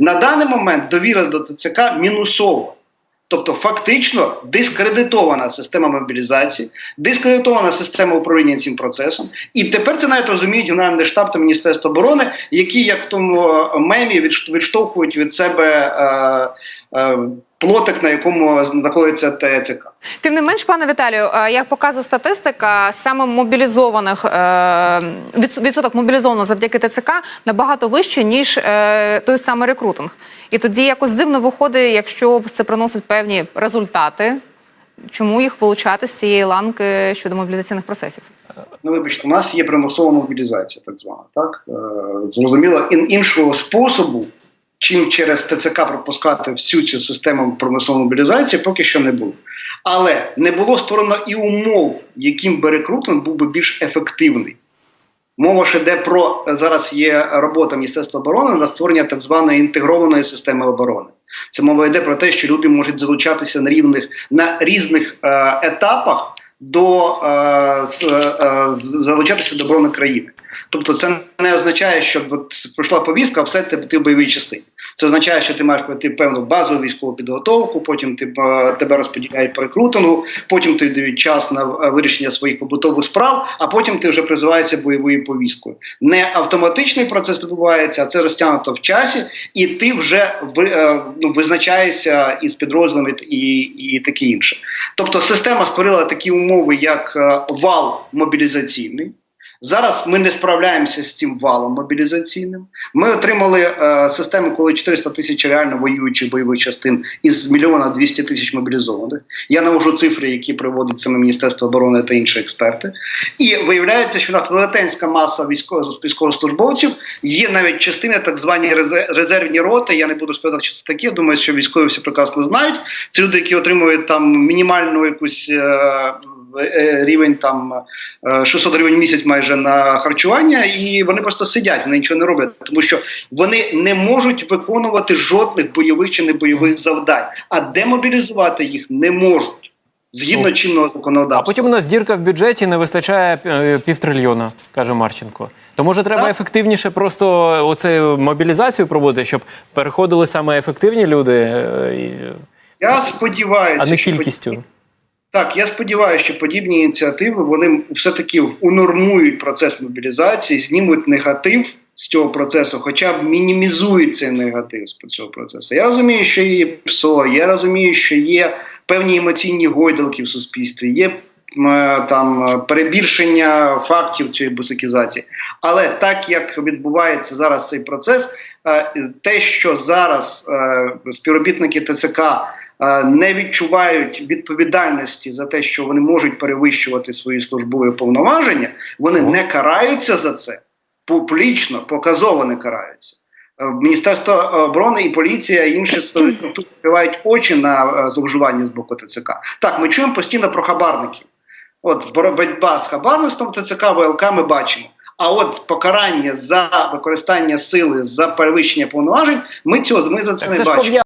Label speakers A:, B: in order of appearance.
A: На даний момент довіра до ТЦК мінусова. Тобто, фактично дискредитована система мобілізації, дискредитована система управління цим процесом. І тепер це навіть розуміють Генеральний штаб та Міністерство оборони, які, як в тому е, мемі, відштовхують від себе е, плотик, на якому знаходиться ТЦК.
B: Тим не менш, пане Віталію, е, як показує статистика, саме мобілізованих е, відсоток мобілізованих завдяки ТЦК набагато вищий, ніж е, той самий рекрутинг. І тоді якось дивно виходить, якщо це приносить певні результати. Чому їх вилучати з цієї ланки щодо мобілізаційних процесів?
A: Ну, вибачте, у нас є примусова мобілізація, так звана. Так? Е, зрозуміло, ін, іншого способу, чим через ТЦК пропускати всю цю систему примусової мобілізації, поки що не було. Але не було створено і умов, яким би рекрутинг був би більш ефективний. Мова ж йде про зараз є робота Міністерства оборони на створення так званої інтегрованої системи оборони. Це мова йде про те, що люди можуть залучатися на рівних на різних е, етапах до е, е, залучатися до оборони країни. Тобто, це не означає, що от пройшла повістка, а все ти, ти в бойовій частині. Це означає, що ти маєш пройти певну базову військову підготовку, потім ти, тебе розподіляють по рекрутингу, потім тобі дають час на вирішення своїх побутових справ, а потім ти вже призиваєшся бойовою повісткою. Не автоматичний процес відбувається, а це розтягнуто в часі, і ти вже е, ну, визначаєшся із підрозділами і, і таке інше. Тобто система створила такі умови, як е, вал мобілізаційний. Зараз ми не справляємося з цим валом мобілізаційним. Ми отримали е, систему, коли 400 тисяч реально воюючих бойових частин із мільйона 200 тисяч мобілізованих. Я навожу цифри, які приводить саме Міністерство оборони та інші експерти. І виявляється, що в нас велетенська маса військовослужбовців. Є навіть частини, так звані резервні роти. Я не буду сказати, що це таке. Думаю, що військові всі прекрасно знають. Це люди, які отримують там мінімальну якусь. Е, Рівень там е, 600 гривень в місяць майже на харчування, і вони просто сидять, вони нічого не роблять, тому що вони не можуть виконувати жодних бойових чи небойових завдань, а демобілізувати їх не можуть згідно чинного законодавства.
C: А потім у нас дірка в бюджеті не вистачає е, півтрильйона, каже Марченко. То може треба
A: Так.
C: ефективніше просто оце мобілізацію проводити, щоб переходили саме ефективні люди, е, і-
A: Я сподіваюся,
C: а не
A: що
C: кількістю.
A: Так, я сподіваюся, що подібні ініціативи вони все-таки унормують процес мобілізації, знімуть негатив з цього процесу, хоча б мінімізують цей негатив з цього процесу. Я розумію, що є ПСО, я розумію, що є певні емоційні гойдалки в суспільстві, є е, там перебільшення фактів цієї бусикізації. Але так як відбувається зараз цей процес, е, те, що зараз е, співробітники ТЦК не відчувають відповідальності за те, що вони можуть перевищувати свої службові повноваження, вони не караються за це публічно, показово не караються. Е, Міністерство оборони і поліція і інші структури відкривають очі на е, зловживання з боку ТЦК. Так, ми чуємо постійно про хабарників. От боротьба з хабарництвом ТЦК, ВЛК ми бачимо. А от покарання за використання сили за перевищення повноважень, ми цього ми за це
C: Так
A: не бачимо.